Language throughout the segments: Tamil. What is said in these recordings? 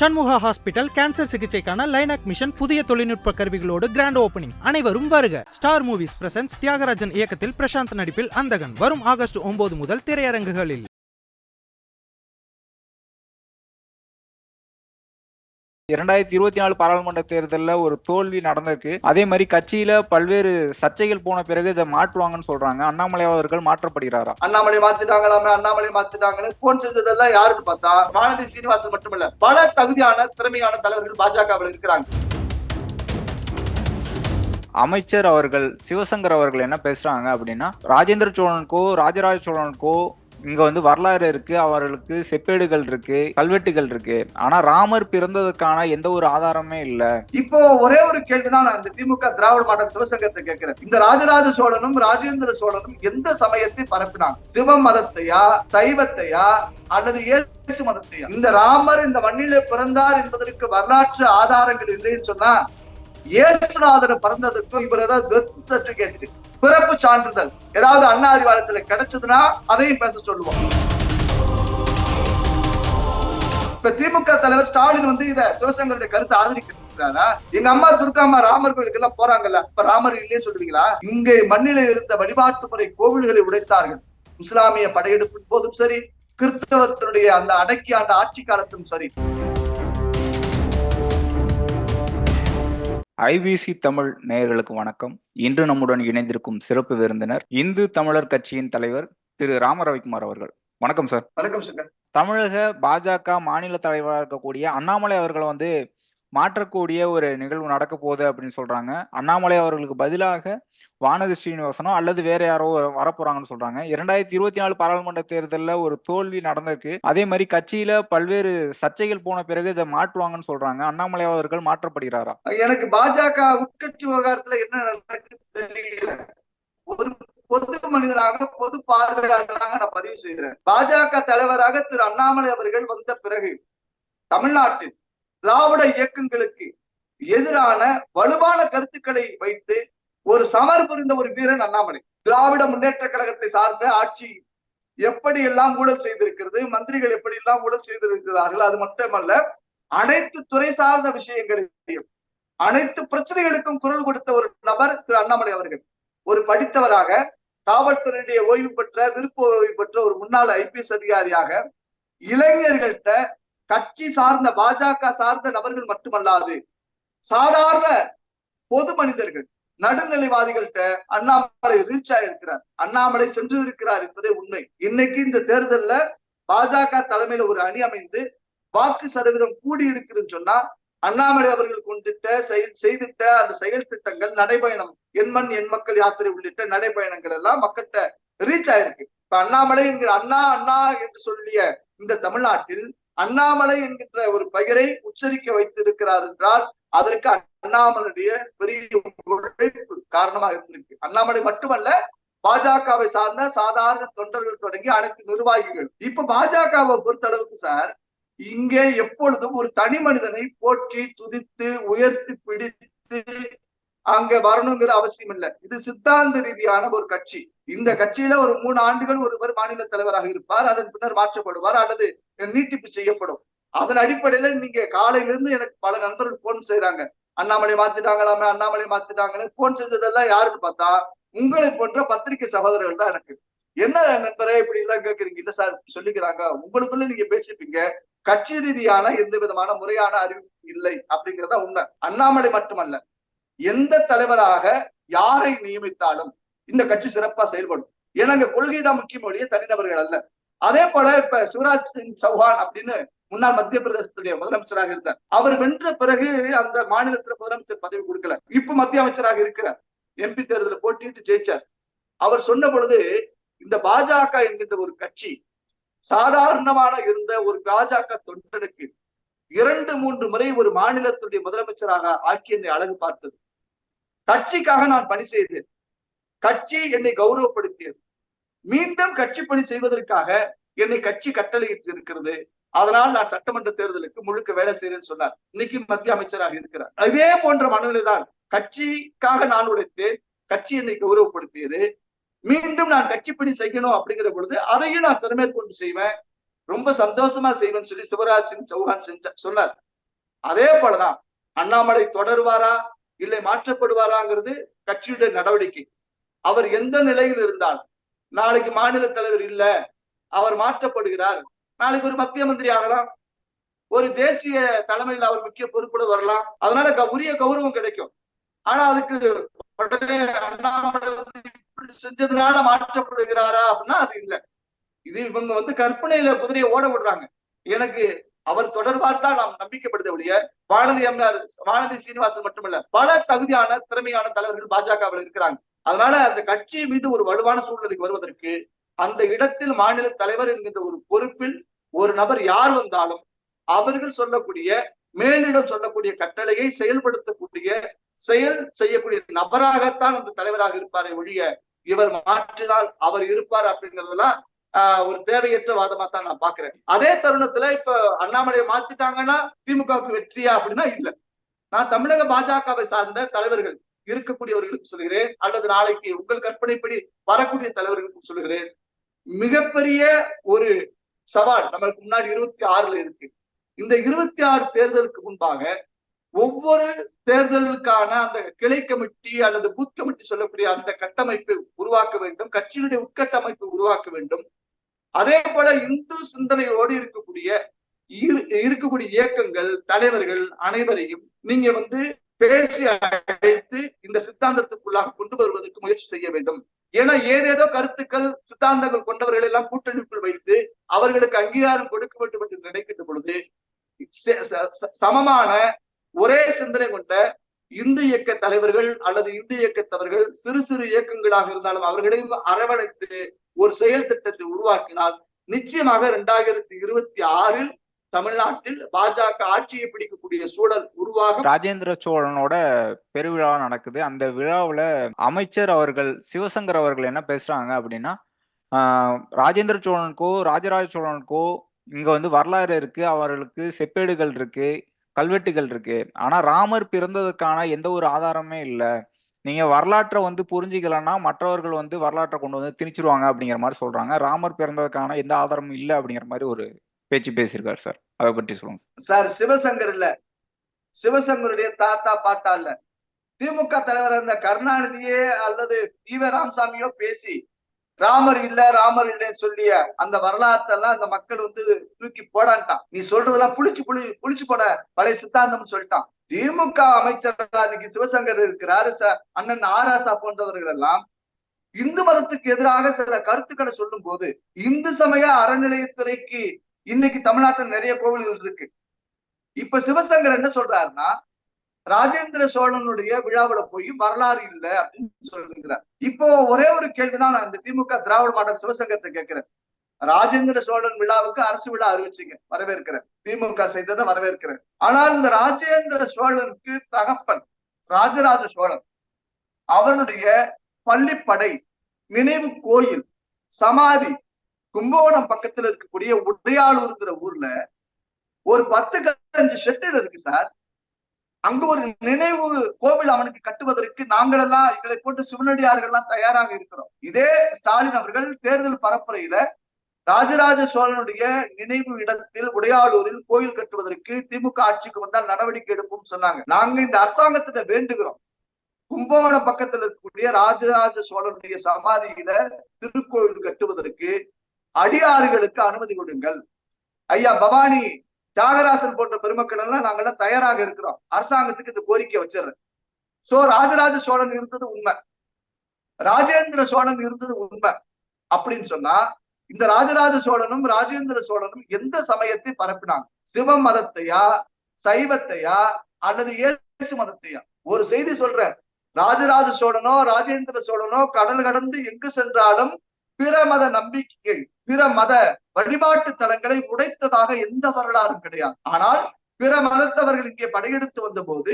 சண்முகா ஹாஸ்பிட்டல் கேன்சர் சிகிச்சைக்கான லைனாக் மிஷன் புதிய தொழில்நுட்ப கருவிகளோடு கிராண்ட் ஓபனிங் அனைவரும் வருக. ஸ்டார் மூவிஸ் பிரசன்ஸ் தியாகராஜன் இயக்கத்தில் பிரசாந்த் நடிப்பில் அந்தகன். வரும் ஆகஸ்ட் ஒன்பது முதல் திரையரங்குகளில். இரண்டாயிரத்தி இருபத்தி நாலு பாராளுமன்ற தேர்தலில் ஒரு தோல்வி நடந்திருக்கு. அதே மாதிரி கட்சியில பல்வேறு சர்ச்சைகள் போன பிறகு இதை மாற்றுவாங்கன்னு சொல்றாங்க. அண்ணாமலை அவர்கள் மாற்றப்படுகிறாரா? அண்ணாமலை மாத்திட்டாங்களாமே அண்ணாமலை மாத்திட்டாங்கன்னு போன் செஞ்சதெல்லாம் யாருன்னு பார்த்தா வானதி சீனிவாசன் மட்டுமல்ல பல தகுதியான திறமையான தலைவர்கள் பாஜகவில் இருக்கிறாங்க. அமைச்சர் அவர்கள் சிவசங்கர் அவர்கள் என்ன பேசுறாங்க அப்படின்னா ராஜேந்திர சோழனுக்கோ ராஜராஜ சோழனுக்கோ இங்க வந்து வரலாறு இருக்கு அவர்களுக்கு செப்பேடுகள் இருக்கு கல்வெட்டுகள் இருக்கு. ஆனா ராமர் பிறந்ததுக்கான எந்த ஒரு ஆதாரமே இல்ல. இப்போ ஒரே ஒரு கேள்விதான் நான் இந்த திமுக திராவிட மாடல் சிவசங்கத்தை கேட்கிறேன். இந்த ராஜராஜ சோழனும் ராஜேந்திர சோழனும் எந்த சமயத்தை பரப்பினாங்க? சிவ மதத்தையா சைவத்தையா அல்லது இயேசு மதத்தையா? இந்த ராமர் இந்த மண்ணிலே பிறந்தார் என்பதற்கு வரலாற்று ஆதாரங்கள் இல்லைன்னு சொன்னா இயேசுநாதர் பிறந்ததுக்கும் இவர் ஏதாவது சர்டிபிகேட் பிறப்பு சான்றிதழ் ஏதாவது அண்ணா அறிவாலயத்துல கிடைச்சதுன்னா அதையும் பேச சொல்லுவோம். இப்ப திமுக தலைவர் ஸ்டாலின் வந்து இத சிவசங்கருடைய கருத்தை ஆதரிக்கிறாரா எங்க அம்மா துர்கா அம்மா ராமர் கோயிலுக்கு எல்லாம் போறாங்கல்ல இப்ப ராமர் இல்லையே சொல்லுவீங்களா இங்கே மண்ணில இருந்த வழிபாட்டு முறை கோவில்களை உடைத்தார்கள். இஸ்லாமிய படையெடுப்பின் போதும் சரி கிறிஸ்தவத்தினுடைய அந்த அடக்கி ஆண்ட ஆட்சி காலத்தும் சரி. ஐபிசி தமிழ் நேயர்களுக்கு வணக்கம். இன்று நம்முடன் இணைந்திருக்கும் சிறப்பு விருந்தினர் இந்து தமிழர் கட்சியின் தலைவர் திரு ராம ரவிக்குமார் அவர்கள். வணக்கம் சார். வணக்கம் சங்கர் தமிழக பாஜக மாநில தலைவராக இருக்கக்கூடிய அண்ணாமலை அவர்களை வந்து மாற்றக்கூடிய ஒரு நிகழ்வு நடக்க போகுது அப்படின்னு சொல்றாங்க. அண்ணாமலை அவர்களுக்கு பதிலாக வானதி ஸ்ரீனிவாசனோ அல்லது வேற யாரோ வரப்போறாங்கன்னு சொல்றாங்க. இரண்டாயிரத்தி இருபத்தி நாலு பாராளுமன்ற தேர்தலில் ஒரு தோல்வி நடந்திருக்கு. அதே மாதிரி கட்சியில பல்வேறு சர்ச்சைகள் போன பிறகு இதை மாற்றுவாங்கன்னு சொல்றாங்க. அண்ணாமலை அவர்கள் மாற்றப்படுகிறாரா? எனக்கு பாஜக உட்கட்சி விவகாரத்துல என்ன தெரியல. ஒரு பொது மனிதராக பொது பார்வையாளராக நான் பதிவு செய்கிறேன். பாஜக தலைவராக திரு அண்ணாமலை அவர்கள் வந்த பிறகு தமிழ்நாட்டில் திராவிட இயக்கங்களுக்கு எதிரான வலுவான கருத்துக்களை வைத்து ஒரு சமர் புரிந்த ஒரு வீரன் அண்ணாமலை. திராவிட முன்னேற்ற கழகத்தை சார்ந்த ஆட்சி எப்படி எல்லாம் ஊழல் செய்திருக்கிறது மந்திரிகள் எப்படி எல்லாம் ஊழல் செய்திருக்கிறார்கள் அது மட்டுமல்ல அனைத்து துறை சார்ந்த விஷயங்களையும் அனைத்து பிரச்சனைகளுக்கும் குரல் கொடுத்த ஒரு நபர் திரு அண்ணாமலை அவர்கள். ஒரு படித்தவராக காவல்துறையுடைய ஓய்வு பெற்ற விருப்ப ஓய்வு பெற்ற ஒரு முன்னாள் ஐபிஎஸ் அதிகாரியாக இளைஞர்கள்ட்ட கட்சி சார்ந்த பாஜக சார்ந்த நபர்கள் மட்டுமல்லாது சாதாரண பொது மனிதர்கள் நடுநிலைவாதிகள்கிட்ட அண்ணாமலை ரீச் ஆயிருக்கிறார். அண்ணாமலை சென்று இருக்கிறார் என்பதே உண்மை. இன்னைக்கு இந்த தேர்தல்ல பாஜக தலைமையில ஒரு அணி அமைந்து வாக்கு சதவீதம் கூடி இருக்குதுன்னு சொன்னா அண்ணாமலை அவர்கள் கொண்டுட்ட செயல் செய்திட்ட அந்த செயல் திட்டங்கள் நடைபயணம் எண்மண் எண் மக்கள் யாத்திரை உள்ளிட்ட நடைபயணங்கள் எல்லாம் மக்கள்கிட்ட ரீச் ஆயிருக்கு. இப்ப அண்ணாமலை என்கிற அண்ணா அண்ணா என்று சொல்லிய இந்த தமிழ்நாட்டில் அண்ணாமலை என்கின்ற ஒரு பெயரை உச்சரிக்க வைத்திருக்கிறார் என்றால் அதற்கு அண்ணாமலையுடைய பெரிய உழைப்பு காரணமாக இருந்திருக்கு. அண்ணாமலை மட்டுமல்ல பாஜகவை சார்ந்த சாதாரண தொண்டர்கள் தொடங்கி அனைத்து நிர்வாகிகள். இப்ப பாஜகவை பொறுத்தளவுக்கு சார் இங்கே எப்பொழுதும் ஒரு தனி மனிதனை போற்றி துதித்து உயர்த்தி பிடித்து அங்க வரணுங்கிற அவசியம் இல்லை. இது சித்தாந்த ரீதியான ஒரு கட்சி. இந்த கட்சியில ஒரு மூணு ஆண்டுகள் ஒருவர் மாநில தலைவராக இருப்பார் அதன் பின்னர் மாற்றப்படுவார் அல்லது நீட்டிப்பு செய்யப்படும். அதன் அடிப்படையில நீங்க காலையில இருந்து எனக்கு பல நண்பர்கள் போன் செய்யறாங்க அண்ணாமலை மாத்திட்டாங்களாமே அண்ணாமலை மாத்திட்டாங்கன்னு போன் செஞ்சதெல்லாம் யாருன்னு பார்த்தா உங்களை போன்ற பத்திரிகை சகோதரர்கள் தான் எனக்கு. என்ன நண்பரே இப்படி எல்லாம் கேக்குறீங்க? இல்ல சார் சொல்லிக்கிறாங்க. உங்களுக்குள்ள நீங்க பேசிப்பீங்க. கட்சி ரீதியான எந்த விதமான முறையான அறிவிப்பு இல்லை அப்படிங்கிறதா உண்மை. அண்ணாமலை மட்டுமல்ல எந்த தலைவராக யாரை நியமித்தாலும் இந்த கட்சி சிறப்பா செயல்படும். ஏன்னா இங்க கொள்கை தான் முக்கியம் ஒழிய தனிநபர்கள் அல்ல. அதே போல இப்ப சிவராஜ் சிங் சௌஹான் அப்படின்னு முன்னாள் மத்திய பிரதேசத்துடைய முதலமைச்சராக இருந்தார். அவர் வென்ற பிறகு அந்த மாநிலத்துல முதலமைச்சர் பதவி கொடுக்கல. இப்ப மத்திய அமைச்சராக இருக்கிறார். எம்பி தேர்தலில் போட்டிட்டு ஜெயிச்சார். அவர் சொன்ன பொழுது இந்த பாஜக என்கின்ற ஒரு கட்சி சாதாரணமான இருந்த ஒரு பாஜக தொண்டனுக்கு இரண்டு மூன்று முறை ஒரு மாநிலத்துடைய முதலமைச்சராக ஆக்கி என்னை அழகு பார்த்தது. கட்சிக்காக நான் பணி செய்தேன். கட்சி என்னை கௌரவப்படுத்தியது. மீண்டும் கட்சி பணி செய்வதற்காக என்னை கட்சி கட்டளையிட்டு இருக்கிறது. அதனால் நான் சட்டமன்ற தேர்தலுக்கு முழுக்க வேலை செய்யறேன்னு சொன்னார். இன்னைக்கு மத்திய அமைச்சராக இருக்கிறார். அதே போன்ற மனநிலைதான் கட்சிக்காக நான் உழைத்தேன். கட்சி என்னை கௌரவப்படுத்தியது. மீண்டும் நான் கட்சி பணி செய்யணும் அப்படிங்கிற பொழுது அதையும் நான் திறமேற்கொண்டு செய்வேன். ரொம்ப சந்தோஷமா செய்வேன்னு சொல்லி சிவராஜ் சிங் சௌஹான் செஞ்ச சொன்னார். அதே போலதான் அண்ணாமலை தொடருவாரா? இல்லை மாற்றப்படுவாராங்கிறது கட்சியுடைய நடவடிக்கை. அவர் எந்த நிலையில் இருந்தால் நாளைக்கு மாநில தலைவர் இல்ல அவர் மாற்றப்படுகிறார். நாளைக்கு ஒரு மத்திய மந்திரி ஆகலாம். ஒரு தேசிய தலைமையில் அவர் முக்கிய பொறுப்புல வரலாம். அதனால உரிய கௌரவம் கிடைக்கும். ஆனா அதுக்கு உடனே அண்ணாமலை செஞ்சதுனால மாற்றப்படுகிறாரா அப்படின்னா அது இல்ல. இது இவங்க வந்து கற்பனையில குதிரையை ஓட விடுறாங்க. எனக்கு அவர் தொடர்பாக தான் நாம் நம்பிக்கைப்படுத்த ஒழிய வானதி எம்ஆர் வானதி சீனிவாசன் மட்டுமல்ல பல தகுதியான திறமையான தலைவர்கள் பாஜகவில் இருக்கிறாங்க. அதனால அந்த கட்சி மீது ஒரு வலுவான சூழ்நிலைக்கு வருவதற்கு அந்த இடத்தில் மாநில தலைவர் என்கின்ற ஒரு பொறுப்பில் ஒரு நபர் யார் வந்தாலும் அவர்கள் சொல்லக்கூடிய மேலிடம் சொல்லக்கூடிய கட்டளையை செயல்படுத்தக்கூடிய செயல் செய்யக்கூடிய நபராகத்தான் அந்த தலைவராக இருப்பாரே ஒழிய இவர் மாற்றினால் அவர் இருப்பார் அப்படிங்கறதெல்லாம் ஆஹ் ஒரு தேவையற்ற வாதமா தான் நான் பாக்குறேன் அதே தருணத்துல இப்ப அண்ணாமலையை மாத்திட்டாங்கன்னா திமுகவுக்கு வெற்றியா அப்படின்னா இல்ல. நான் தமிழக பாஜகவை சார்ந்த தலைவர்கள் இருக்கக்கூடியவர்களுக்கு சொல்கிறேன் அல்லது நாளைக்கு உங்கள் கற்பனைப்படி வரக்கூடிய தலைவர்களுக்கு சொல்கிறேன் மிகப்பெரிய ஒரு சவால் நமக்கு முன்னாடி இருபத்தி ஆறுல இருக்கு. இந்த இருபத்தி ஆறு தேர்தலுக்கு முன்பாக ஒவ்வொரு தேர்தலுக்கான அந்த கிளை கமிட்டி அல்லது பூத் கமிட்டி சொல்லக்கூடிய அந்த கட்டமைப்பை உருவாக்க வேண்டும் கட்சியினுடைய உட்கட்டமைப்பை உருவாக்க வேண்டும். அதே போல இந்து சிந்தனையோடு இருக்கக்கூடிய இரு- இருக்கக்கூடிய இயக்கங்கள் தலைவர்கள் அனைவரையும் நீங்க வந்து பேசி அழைத்து இந்த சித்தாந்தத்துக்குள்ளாக கொண்டு வருவதற்கு முயற்சி செய்ய வேண்டும். ஏன்னா ஏதேதோ கருத்துக்கள் சித்தாந்தங்கள் கொண்டவர்கள் எல்லாம் கூட்டணிக்குள் வைத்து அவர்களுக்கு அங்கீகாரம் கொடுக்க வேண்டும் என்று நினைக்கின்ற பொழுது சமமான ஒரே சிந்தனை கொண்ட இந்து இயக்க தலைவர்கள் அல்லது இந்து இயக்கத்தவர்கள் சிறு சிறு இயக்கங்களாக இருந்தாலும் அவர்களையும் அரவணைத்து ஒரு செயல் திட்டத்தை உருவாக்கினால் நிச்சயமாக இரண்டாயிரத்தி இருபத்தி ஆறில் தமிழ்நாட்டில் பாஜக ஆட்சியை பிடிக்கக்கூடிய சூழல் உருவாக ராஜேந்திர சோழனோட பெருவிழா நடக்குது. அந்த விழாவுல அமைச்சர் அவர்கள் சிவசங்கர் அவர்கள் என்ன பேசுறாங்க அப்படின்னா ராஜேந்திர சோழனுக்கோ ராஜராஜ சோழனுக்கோ இங்க வந்து வரலாறு இருக்கு. அவர்களுக்கு செப்பேடுகள் இருக்கு கல்வெட்டுகள் இருக்கு. ஆனா ராமர் பிறந்ததுக்கான எந்த ஒரு ஆதாரமே இல்லை. நீங்க வரலாற்றை வந்து புரிஞ்சிக்கலன்னா மற்றவர்கள் வந்து வரலாற்றை கொண்டு வந்து திணிச்சிருவாங்க அப்படிங்கிற மாதிரி சொல்றாங்க. ராமர் பிறந்ததுக்கான எந்த ஆதாரமும் இல்லை அப்படிங்கிற மாதிரி ஒரு பேச்சு பேசியிருக்காரு சார். அதை பற்றி சொல்லுங்க. சார் சிவசங்கர் இல்ல. சிவசங்கருடைய தாத்தா பாட்டா இல்ல. திமுக தலைவர் இருந்த கருணாநிதியே அல்லது ஈவ ராமசாமியோ பேசி ராமர் இல்ல ராமர் இல்லைன்னு சொல்லிய அந்த வரலாற்றெல்லாம் அந்த மக்கள் வந்து தூக்கி போடான்ட்டான். நீ சொல்றதெல்லாம் புளிச்சு புளி புளிச்சு போட பழைய சித்தாந்தம்னு சொல்லிட்டான். திமுக அமைச்சர் அன்னைக்கு சிவசங்கர் இருக்கிறாரு அண்ணன் ஆராசா போன்றவர்கள் எல்லாம் இந்து மதத்துக்கு எதிராக சில கருத்துக்களை சொல்லும் போது இந்து சமய அறநிலையத்துறைக்கு இன்னைக்கு தமிழ்நாட்டில் நிறைய கோவில்கள் இருக்கு. இப்ப சிவசங்கர் என்ன சொல்றாருன்னா ராஜேந்திர சோழனுடைய விழாவுல போய் வரலாறு இல்ல அப்படின்னு சொல்லுகிறார். இப்போ ஒரே ஒரு கேள்விதான் நான் இந்த திமுக திராவிட மாடல் சிவசங்கத்தை கேட்கிறேன். ராஜேந்திர சோழன் விழாவுக்கு அரசு விழா அறிவிச்சீங்க வரவேற்கிறேன். திமுக செய்ததை வரவேற்கிறேன். ஆனால் இந்த ராஜேந்திர சோழனுக்கு தகப்பன் ராஜராஜ சோழன் அவனுடைய பள்ளிப்படை நினைவு கோயில் சமாதி கும்பகோணம் பக்கத்துல இருக்கக்கூடிய உடையாளூர்ங்கிற ஊர்ல ஒரு பத்து அஞ்சு செட்டில் இருக்கு சார். அங்க ஒரு நினைவு கோவில் அவனுக்கு கட்டுவதற்கு நாங்களெல்லாம் எங்களை போட்டு சிவனடியார்கள் எல்லாம் தயாராக இருக்கிறோம். இதே ஸ்டாலின் அவர்கள் தேர்தல் பரப்புரையில ராஜராஜ சோழனுடைய நினைவு இடத்தில் உடையாளூரில் கோயில் கட்டுவதற்கு திமுக ஆட்சிக்கு வந்தால் நடவடிக்கை எடுப்போம் சொன்னாங்க. நாங்க இந்த அரசாங்கத்திட்ட வேண்டுகிறோம். கும்பகோணம் பக்கத்துல இருக்கக்கூடிய ராஜராஜ சோழனுடைய சமாதியில திருக்கோயில் கட்டுவதற்கு அடியாறுகளுக்கு அனுமதி கொடுங்கள். ஐயா பவானி தியாகராசன் போன்ற பெருமக்கள் எல்லாம் நாங்கெல்லாம் தயாராக இருக்கிறோம். அரசாங்கத்துக்கு இந்த கோரிக்கை வச்சிடுறேன். சோ ராஜராஜ சோழன் இருந்தது உண்மை. ராஜேந்திர சோழன் இருந்தது உண்மை. அப்படின்னு சொன்னா இந்த ராஜராஜ சோழனும் ராஜேந்திர சோழனும் எந்த சமயத்தை பரப்பினாங்க? சிவ மதத்தையா சைவத்தையா அல்லது இயேசு மதத்தையா? ஒரு செய்தி சொல்றேன். ராஜராஜ சோழனோ ராஜேந்திர சோழனோ கடல் கடந்து எங்கு சென்றாலும் பிற மத நம்பிக்கை பிற மத வழிபாட்டு தலங்களை உடைத்ததாக எந்த வரலாறும் கிடையாது. ஆனால் பிற மதத்தவர்கள் இங்கே படையெடுத்து வந்த போது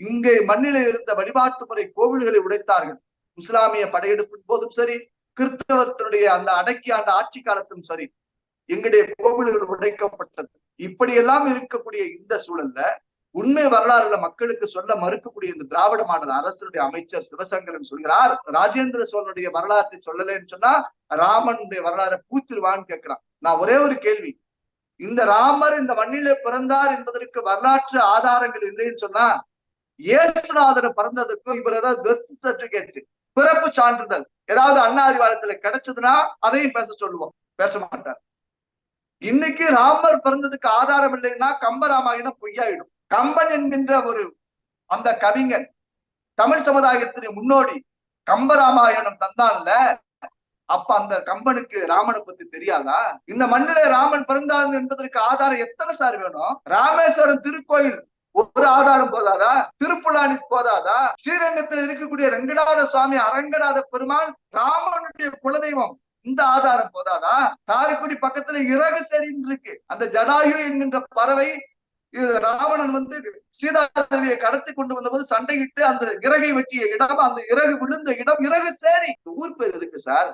இங்கே மண்ணிலே இருந்த வழிபாட்டு முறை கோவில்களை உடைத்தார்கள். இஸ்லாமிய படையெடுப்பின் போதும் சரி கிறிஸ்தவத்தினுடைய அந்த அடக்கி ஆண்ட ஆட்சி காலத்தும் சரி எங்களுடைய கோவில்கள் உடைக்கப்பட்டது. இப்படியெல்லாம் இருக்கக்கூடிய இந்த சூழல்ல உண்மை வரலாறுல மக்களுக்கு சொல்ல மறுக்கக்கூடிய இந்த திராவிட மாடல் அரசுடைய அமைச்சர் சிவசங்கரன் சொல்கிறார். ராஜேந்திர சோழனுடைய வரலாற்றை சொல்லலைன்னு சொன்னா ராமனுடைய வரலாறை பூத்திருவான்னு கேட்கிறான். நான் ஒரே ஒரு கேள்வி. இந்த ராமர் இந்த மண்ணிலே பிறந்தார் என்பதற்கு வரலாற்று ஆதாரங்கள் இல்லைன்னு சொன்னா இயேசுநாதர் பிறந்ததுக்கும் இவர் ஏதாவது பெர்த் சர்டிபிகேட் பிறப்பு சான்றிதழ் ஏதாவது அண்ணா அறிவாலயத்துல கிடைச்சதுன்னா அதையும் பேச சொல்லுவோம். பேச மாட்டார். இன்னைக்கு ராமர் பிறந்ததுக்கு ஆதாரம் இல்லைன்னா கம்பராமாயணம் பொய்யாயிடும். கம்பன் என்கின்ற ஒரு அந்த கவிஞன் தமிழ் சமுதாயத்தின் முன்னோடி கம்பராமாயணம் தந்தான்ல அப்ப அந்த கம்பனுக்கு ராமனை பத்தி தெரியாதா? இந்த மண்ணில ராமன் பிறந்தான் என்பதற்கு ஆதாரம் எத்தனை சார் வேணும்? ராமேஸ்வரம் திருக்கோயில் ஒரு ஆதாரம் போதாதா? திருப்புலானி போதாதா? ஸ்ரீரங்கத்தில் இருக்கக்கூடிய ரங்கநாத சுவாமி அரங்கநாத பெருமான் ராமனுடைய குலதெய்வம் இந்த ஆதாரம் போதாதா? காரைக்குடி பக்கத்துல இறகு செடின்னு இருக்கு. அந்த ஜடாயு என்கின்ற பறவை இது ராவணன் வந்து சீதாதேவியை கடத்தி கொண்டு வந்தபோது சண்டையிட்டு அந்த இறகை வெட்டிய இடம் அந்த இறகு விழுந்த இடம் இறகு சேரி ஊர் பேர் இருக்கு சார்?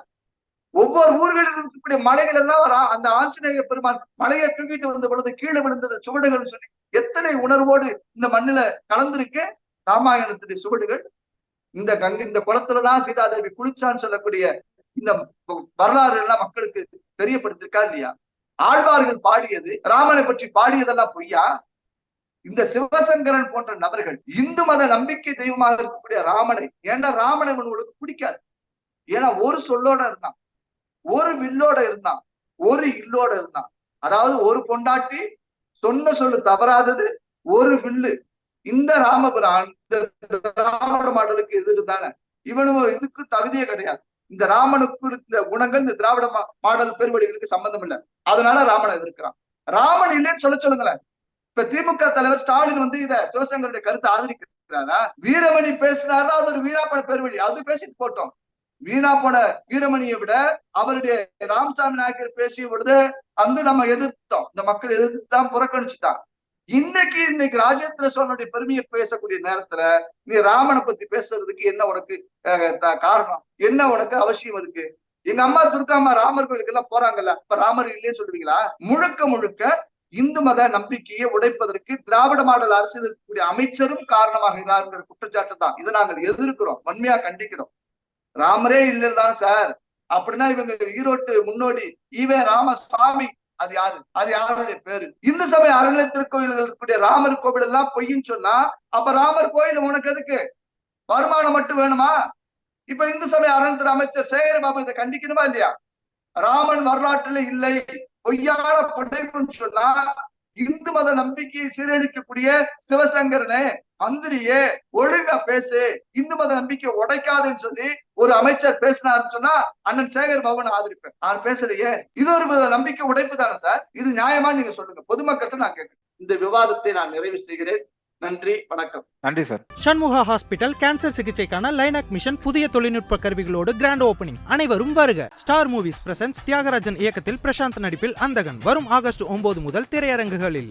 ஒவ்வொரு ஊர்களில் இருக்கக்கூடிய மலைகள் எல்லாம் அந்த ஆஞ்சநேய பெருமான் மலையை தூக்கிட்டு வந்த பொழுது கீழே விழுந்தது சுவடுகள் சொல்லி எத்தனை உணர்வோடு இந்த மண்ணுல கலந்திருக்கு ராமாயணத்துடைய சுவடுகள். இந்த கங்கை இந்த குளத்துலதான் சீதாதேவி குளிச்சான்னு சொல்லக்கூடிய இந்த வரலாறு எல்லாம் மக்களுக்கு தெரியப்படுத்திருக்கா இல்லையா? ஆழ்வார்கள் பாடியது ராமனை பற்றி பாடியதெல்லாம் பொய்யா? இந்த சிவசங்கரன் போன்ற நபர்கள் இந்து மத நம்பிக்கை தெய்வமாக இருக்கக்கூடிய ராமனை ஏன்னா ராமனை உங்களுக்கு பிடிக்காது. ஏன்னா ஒரு சொல்லோட இருந்தான் ஒரு வில்லோட இருந்தான் ஒரு இல்லோட இருந்தான். அதாவது ஒரு பொண்டாட்டி சொன்ன சொல்லு தவறாதது ஒரு வில்லு. இந்த ராமபுரான் இந்த திராவிட மாடலுக்கு எதிர் தானே இவனும் இதுக்கு தகுதியே கிடையாது. இந்த ராமனுக்கு இருந்த குணங்கள் இந்த திராவிட மா- மாடல் பெருவடிகளுக்கு சம்பந்தம் இல்லை. அதனால ராமனை எதிர்க்கிறான். ராமன் இல்லைன்னு சொல்ல சொல்லுங்களேன். இப்ப திமுக தலைவர் ஸ்டாலின் வந்து இத சிவசங்கருடைய கருத்தை ஆதரிக்கிறாரா? வீரமணி பேசினாரா அது ஒரு வீணா போன பெருவழி. அது பேசிட்டு போட்டோம். வீணா போன வீரமணியை விட அவருடைய ராமசாமி நாயக்கர் பேசிய பொழுது வந்து நம்ம எதிர்த்தோம். இந்த மக்கள் எதிர்த்து தான் புறக்கணிச்சுட்டான் இன்னைக்கு இன்னைக்கு ராஜேந்திர சோழனுடைய பெருமையை பேசக்கூடிய நேரத்துல நீ ராமனை பத்தி பேசுறதுக்கு என்ன உனக்கு காரணம்? என்ன உனக்கு அவசியம் இருக்கு? எங்க அம்மா துர்கா அம்மா ராமர் கோயிலுக்கு எல்லாம் போறாங்கல்ல? இப்ப ராமர் இல்லைன்னு சொல்லுவீங்களா முழுக்க முழுக்க இந்து மத நம்பிக்கையை உடைப்பதற்கு திராவிட மாடல் அரசியல் இருக்கக்கூடிய அமைச்சரும் காரணமாகிறார்ங்கிற குற்றச்சாட்டு தான். இதை நாங்கள் எதிர்க்கிறோம் வன்மையா கண்டிக்கிறோம். ராமரே இல்லைதான் சார். அப்படின்னா இவங்க ஈரோட்டு முன்னோடி ஈவே ராமசாமி. அது யாரு? அது யாருடைய பேரு? இந்து சமய அறநிலையத்திற்கோயில்கள் இருக்கக்கூடிய ராமர் கோவில் எல்லாம் பொய்ன்னு சொன்னா அப்ப ராமர் கோயில் உனக்கு எதுக்கு? வருமானம் மட்டும் வேணுமா? இப்ப இந்து சமய அறநிலையத்துறை அமைச்சர் சேகர் பாபு இதை கண்டிக்கணுமா இல்லையா? ராமன் வரலாற்றுல இல்லை. பொய்யான படைப்புன்னு சொன்னா இந்து மத நம்பிக்கையை சீரழிக்கக்கூடிய சிவசங்கரனே மந்திரியே ஒழுங்கா பேசு இந்து மத நம்பிக்கை உடைக்காதுன்னு சொல்லி ஒரு அமைச்சர் பேசினாருன்னு சொன்னா அண்ணன் சேகர் பவன் ஆதரிப்பேன். நான் பேசலையே. இது ஒரு வித நம்பிக்கை உடைப்பு தானே சார்? இது நியாயமா நீங்க சொல்லுங்க. பொதுமக்கள்கிட்ட நான் கேட்கிறேன். இந்த விவாதத்தை நான் நிறைவு செய்கிறேன். நன்றி வணக்கம். நன்றி சார் சண்முகா ஹாஸ்பிட்டல் கேன்சர் சிகிச்சைக்கான லைனாக் மிஷன் புதிய தொழில்நுட்ப கருவிகளோடு கிராண்ட் ஓபனிங் அனைவரும் வருக. ஸ்டார் மூவிஸ் பிரசன்ஸ் தியாகராஜன் இயக்கத்தில் பிரசாந்த் நடிப்பில் அந்தகன். வரும் ஆகஸ்ட் ஒன்பது முதல் திரையரங்குகளில்.